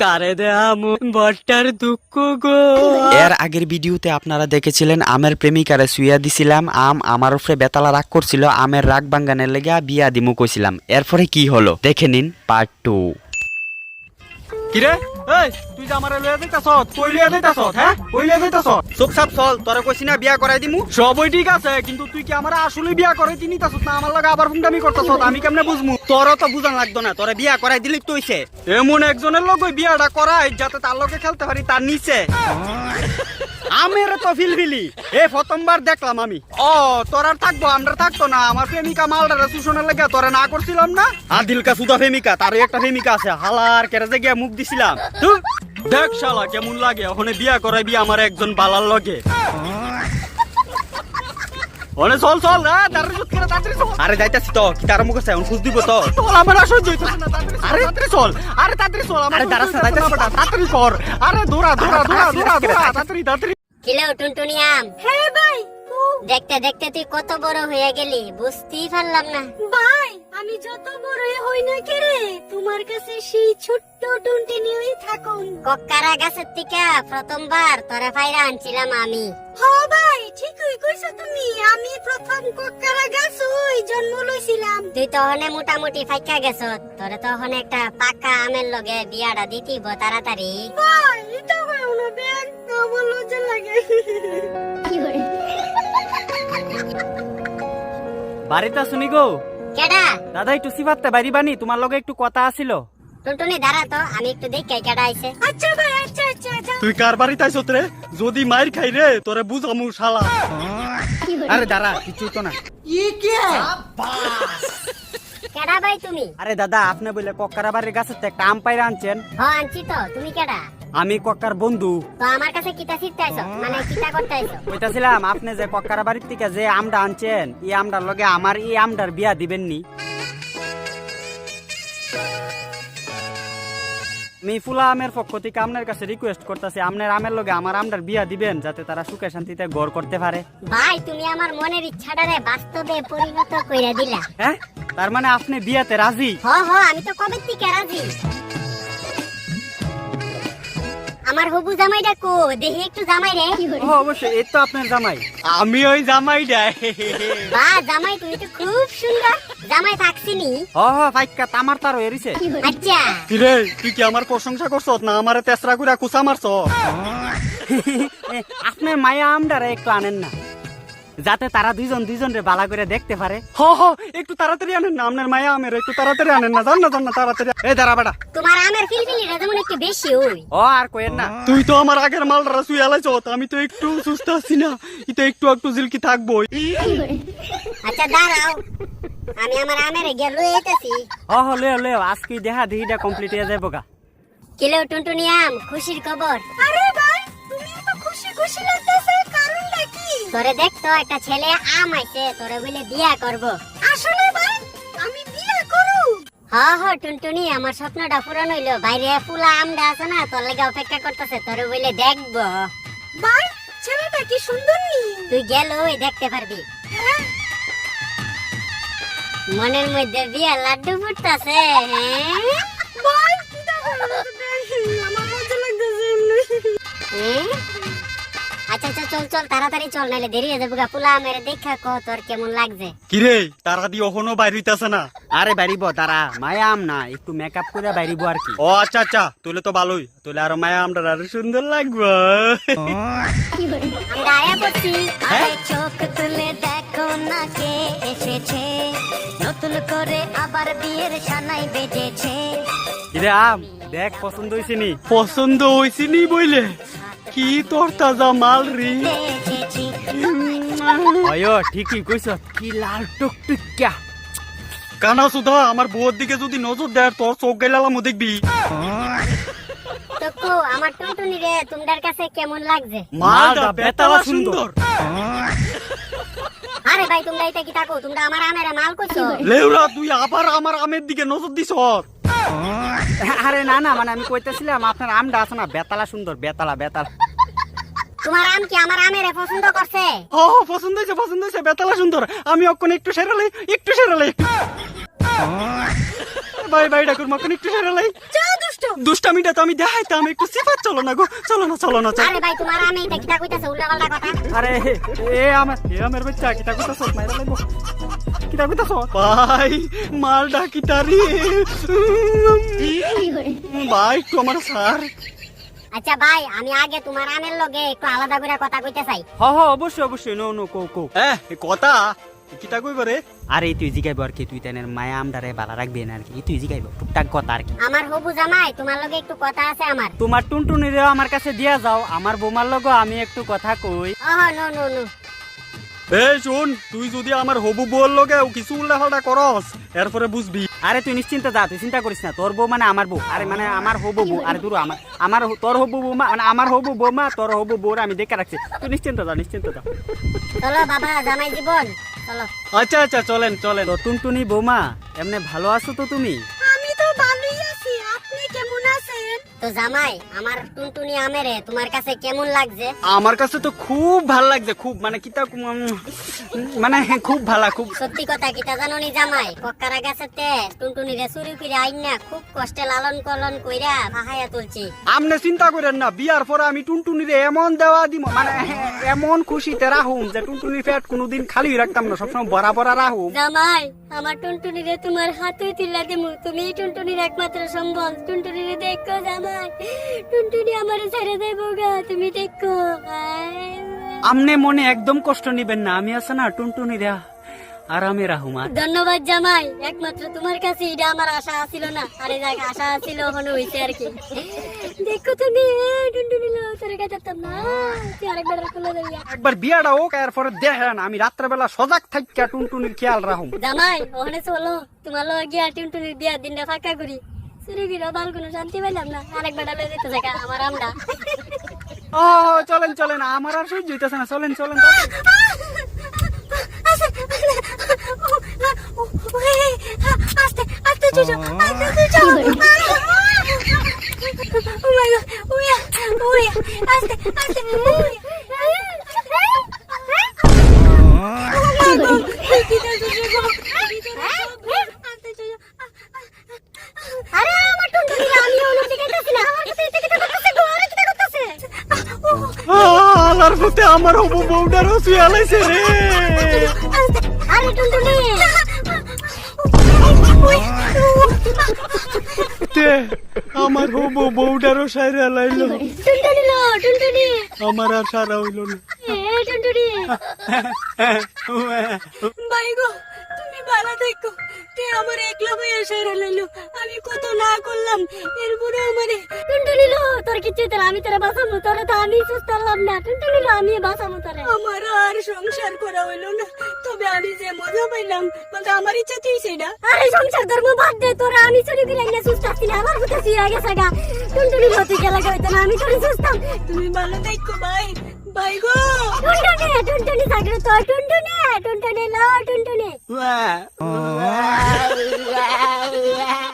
কারে দেয়ামু বট্টার দুঃখ গো। এর আগের ভিডিওতে আপনারা দেখেছিলেন আমের প্রেমিকারে সুইয়া দিছিলাম আম আমার উপরে বেতালা রাগ করছিল আমের রাগ বাঙ্গানের লেগে বিয়া দিমু কইছিলাম। এরপরে কি হলো? দেখে নিন পার্ট টু কিরে? এই তুই যে আমারে যাইতাছস হ্যাঁ? চুপচাপ চল তোরা কইছি না বিয়া করাই দিমু। সবই ঠিক আছে কিন্তু তুই কি আমার আসলে বিয়া না আমার লগে আবার ফুংটামি আমি কেমনে বুঝমু? তোরও তো বুঝান লাগতো না তোরা বিয়া করাই দিলি তো এমন একজনের লগে বিয়াটা করাই যাতে তার লগে খেলতে পারি তার নিচে। আমের তো ফিলফিলি এ প্রথমবার দেখলাম আমি। ও তোর আর থাকব আমরা থাকতো না আমার প্রেমিকা মালটারে সুশনের লেগে তোরে না করছিলাম না? আদিলকা সুদা প্রেমিকা তার একটা প্রেমিকা আছে হালার কেরাজে গিয়া মুখ দিছিলাম। দেখ শালা কেমন লাগে? ওখানে বিয়া করাইবি আমার একজন বালার লগে। ওনে চল চল তাড়াতাড়ি চল, তাড়াতাড়ি চল। আরে যাইতাছি তো কি তার মুখ আছে এখন দিব তো? চল আমার আর সহ্য হইতেছে না তাড়াতাড়ি তাড়াতাড়ি চল আরে তাড়াতাড়ি চল আমার আরে সহ্য দাঁড়াস না, হইতেছে না, দাঁড়াস না। বেটা, তাড়াতাড়ি কর আরে দৌড়া দৌড়া দৌড়া দৌড়া দৌড়া তাড়াতাড়ি তাড়াতাড়ি। কিলো টুনটুনিয়াম হ্যাঁ ভাই দেখতে দেখতে তুই কত বড় হয়ে গেলি বুঝতেই পারলাম না। ভাই আমি যত বড়ই হই না কে রে তোমার কাছে সেই ছোট্ট টুনটি নিয়েই থাকুন। কক্কারা গাছের থেকে প্রথমবার তোরে ফাইরা আনছিলাম আমি। হ ভাই ঠিকই কইছো তুমি। আমি প্রথম কোক্কারা গাছ ওই জন্ম লইছিলাম। তুই তহনে মোটামুটি ফাইকা গেছ তোরে তখন একটা পাকা আমের লগে বিয়াটা দিতিব তাড়াতাড়ি। ভাই এটা হয় না ব্যাগ আমার লজ্জা লাগে। বাড়িতে শুনি গো? দাদা একটু সিবাতে বাড়ি বানি তোমার লগে একটু কথা আছিল। টুনটুনি দাঁড়া তো আমি একটু দেখি কেডা আইছে। আচ্ছা ভাই আচ্ছা আচ্ছা আচ্ছা। তুই কার বাড়িতে যদি মাইর খাই রে তোরে বুঝামু শালা। আরে দাঁড়া কিছু তো না। কেডা ভাই তুমি? আরে দাদা আপনি বলে কক্কারা বাড়ির একটা আম পাইরা আনছেন। হ আনছি তো। তুমি কেডা? আমি কক্কার বন্ধু। তো আমার কাছে কিতা শিখতে আইছো? মানে কিতা করতে আইছো? কইতাছিলাম আপনি যে কক্কারা বাড়ির থেকে যে আমটা আনছেন এই আমটার লগে আমার এই আমটার বিয়া দিবেন নি আমি ফুলা আমের পক্ষ থেকে আপনার কাছে রিকোয়েস্ট করতেছি আপনার আমের লগে আমার আমটার বিয়া দিবেন যাতে তারা সুখে শান্তিতে গড় করতে পারে। ভাই তুমি আমার মনের ইচ্ছাটারে বাস্তবে পরিণত কইরা দিলা। হ্যাঁ? তার মানে আপনি বিয়াতে রাজি? হ হ আমি তো কবে থেকে রাজি? আমার হবু জামাইটা কো দেখি একটু জামাই রে। ও অবশ্যই এই তো আপনার জামাই। আমি ওই জামাইটা বা জামাই তুমি তো খুব সুন্দর। জামাই থাকছিনি। ও হ ফাইকা তামার তারও এরিছে। আচ্ছা। কিরে তুই কি আমার প্রশংসা করছ না আমারে তেসরা করে কুসা মারছ আপনার মায়া আমডারে একটু আনেন না। যাতে তারা দুইজন দুইজন রে বালা করে দেখতে পারে। হ হ একটু তাড়াতাড়ি আনেন না আপনার মায়া আমের একটু তাড়াতাড়ি আনেন না জান না জান না তাড়াতাড়ি এই দাঁড়া বেটা। তোমার আমের ফিলফিলিটা যেমন একটু বেশি ওই। ও আর কইেন না। তুই তো আমার আগের মালটা শুয়ে আলাইছ আমি তো একটু সুস্থ আছি না এটা একটু একটু জিলকি থাকব। আচ্ছা দাঁড়াও। আমি আমার আমের গিয়ে লয়ে যেতেছি হ হ লে লে আজকে দেখা দেখিটা কমপ্লিট হয়ে যাব গা। কিলো টুনটুনিয়াম খুশির খবর। তোরে দেখ তো একটা ছেলে আম আইছে তোরে বলে বিয়া করব। আসলে ভাই আমি বিয়ে করু হ হ টুনটুনি আমার স্বপ্নটা পূরণ হইল। বাইরে ফুলা আমটা আছে না তোর লেগে অপেক্ষা করতেছে তোরে বলে দেখব। ভাই ছেলেটা কি সুন্দর নি? তুই গেল ওই দেখতে পারবি। হ্যাঁ। মনের মধ্যে বিয়া লাড্ডু ফুটতাছে হ্যাঁ? ভাই কি দেখো আমার লজ্জা লাগতেছে হ্যাঁ? আচ্ছা আচ্ছা চল চল তাড়াতাড়ি চল নাইলে দেরি হয়ে যাব গা। ফুলা মেরে দেখা কো তোর কেমন লাগছে। কিরে তারা দিয়ে ওখনো বাইরিতেছে না? আরে বাড়িব তারা মায়া আম না একটু মেকআপ করে বাইরিব আর কি। ও আচ্ছা আচ্ছা তুলে তো ভালোই। তুলে আরও মায়া আমরা আরও সুন্দর লাগবে। আমরা আয়া পড়ছি। আরে চোখ তুলে দেখো না কে এসেছে। নতুন করে আবার বিয়ের সানাই বেজেছে। কিরে আম দেখ পছন্দ হয়েছে নি? পছন্দ হয়েছে নি বইলে। কি তোর তাজা মাল রি? অয়ো ঠিকই কইছ কি লাল টুকটুকিয়া। কানা সুধা আমার বউর দিকে যদি নজর দেয় তোর চোখ গেলাম দেখবি। তো কো আমার টুনটুনি রে তোমার কাছে কেমন লাগছে? মালটা বেতালা সুন্দর। আরে ভাই তোমরা এটা কি থাকো? তোমরা আমার আমের মাল কইছো? লেউরা তুই আবার আমার আমের দিকে নজর দিছ আরে না না মানে আমি কইতেছিলাম আপনার আমটা আছে না বেতালা সুন্দর বেতালা বেতালা। তোমার আম কি আমার আমের পছন্দ করছে? ও পছন্দ হয়েছে পছন্দ হয়েছে বেতালা সুন্দর। আমি অক্ষণ একটু সেরালে একটু সেরালে ভাই ভাই ডাকুর মক্ষণ একটু সেরালে দুষ্টামিটা তো আমি দেখাইতাম একটু সিফাত চলো না গো চলো না চলো না আরে ভাই তোমার আমি এটা কিটা কইতাছে উল্টা পাল্টা কথা। আরে এ আমার এ আমার বাচ্চা কইতা মাইরা লাগবো কিতা কইতা ভাই মালডা কিতা রে ভাই আমার স্যার। আচ্ছা ভাই আমি আগে তোমার আমের লগে একটু আলাদা করে কথা কইতে চাই। হ হ অবশ্যই অবশ্যই নো নো কো কো এ কথা? কিতা কইব রে? আরে তুই জিগাইব আর কি তুই তেনের মায়া আমডারে বালা রাখবি না আর কি তুই জিগাইব টুকটাক কথা আর কি। আমার হবু জামাই তোমার লগে একটু কথা আছে আমার। তোমার টুনটুনিরে আমার কাছে দিয়া যাও আমার বোমার লগো আমি একটু কথা কই। Oh no no no. এই শোন তুই যদি আমার হবু বল লগে কিছু উল্লাফাল্টা করস এরপরে বুঝবি। আরে তুই নিশ্চিন্ত যা তুই চিন্তা করিস না। তোর বউ মানে আমার বউ। আরে মানে আমার হবু বউ। আরে দূর আমার আমার তোর হবু বউ মানে আমার হবু বৌমা তোর হবু বউর আমি দেখে রাখছি। তুই নিশ্চিন্ত যা নিশ্চিন্ত যা। চলো বাবা জামাই জীবন। চলো। আচ্ছা আচ্ছা চলেন চলেন। তো টুনটুনি বৌমা এমনি ভালো আছো তো তুমি? তো জামাই আমার টুনটুনি আমেরে তোমার কাছে কেমন লাগছে? আমার কাছে তো খুব ভালো লাগছে খুব মানে কিতা মানে খুব ভালা খুব সত্যি কথা কিটা জানো নি জামাই গাছেতে টুনটুনি রে চুরি করে আইন না খুব কষ্টে লালন কইরা ভাহাইয়া তুলছি। আমনে চিন্তা করেন না বিয়ার পরে আমি টুনটুনিরে এমন দেওয়া দিব মানে এমন খুশিতে রাহুম যে টুনটুনি পেট কোনোদিন খালি রাখতাম না সবসময় বরা রাহুম জামাই আমার টুনটুনি রে তোমার হাতে তুলে দিমু। তুমি টুনটুনির একমাত্র সম্বল। টুনটুনি রে দেখো জামাই। টুনটুনি আমার ছেড়ে দেবো গা তুমি দেখো আমনে মনে একদম কষ্ট নিবেন না আমি আছে না টুনটুনি রা আরামে রাহুম আর ধন্যবাদ জামাই একমাত্র তোমার কাছে এটা আমার আশা আছিল না আরে যাক আশা আছিল হনো হইছে আর কি। দেখো তুমি টুনটুনি লো তোর কাছে তো না তুই আরেকবার খুলে যাইয়া একবার বিয়াটা হোক এরপরে দেখেন আমি রাত্রেবেলা সজাগ থাকিয়া টুনটুনির খেয়াল রাহুম জামাই ওখানে চলো তোমার লগে গিয়া টুনটুনির বিয়ার দিনটা ফাঁকা করি। চুরি গিরা বাল কোনো শান্তি পাইলাম না। আরেকবার লয়ে যেতে থাকা আমার আমরা। ও চলেন চলেন আমার আর সহ্য হইতেছে না। চলেন চলেন। আস্তে আস্তে চুচু আস্তে চুচু। ও। মাই গড উইয়া উইয়া আস্তে আস্তে। উইয়া আরে আমার হবু বউটারও শুয়ালাইছে রে। আরে টুনটুনি। আমার হবু বউটারও সাইরা লাইলো। টুনটুনি লো টুনটুনি। আমার আর সারা হইল না। টুনটুনি। ভালো দেখো তে আমার একলা এসে লাইলো আমি কত না করলাম এরপরে আমারে টুনটুনি লো তোর কিছু তো আমি তোরা বাঁচাবো তোরা তো আমি সুস্থ হলাম না। টুনটুনি লো আমি বাঁচাবো তোরে। আমার আর সংসার করা হইল না তবে আমি যে মজা পাইলাম মানে আমার ইচ্ছা তুই সেটা আরে সংসার ধর্ম বাদ দে তোরা আমি চুরি করে না সুস্থ আছি না আমার শুয়ে গেছে গা টুনটুনি লো তুই গেলে আমি তোরে সুস্থ। তুমি ভালো দেখো ভাই। ভাই গো টুনটুনি টুনটুনি থাকলে তোর টুনটুনি টুনটুনি লো টুনটুনি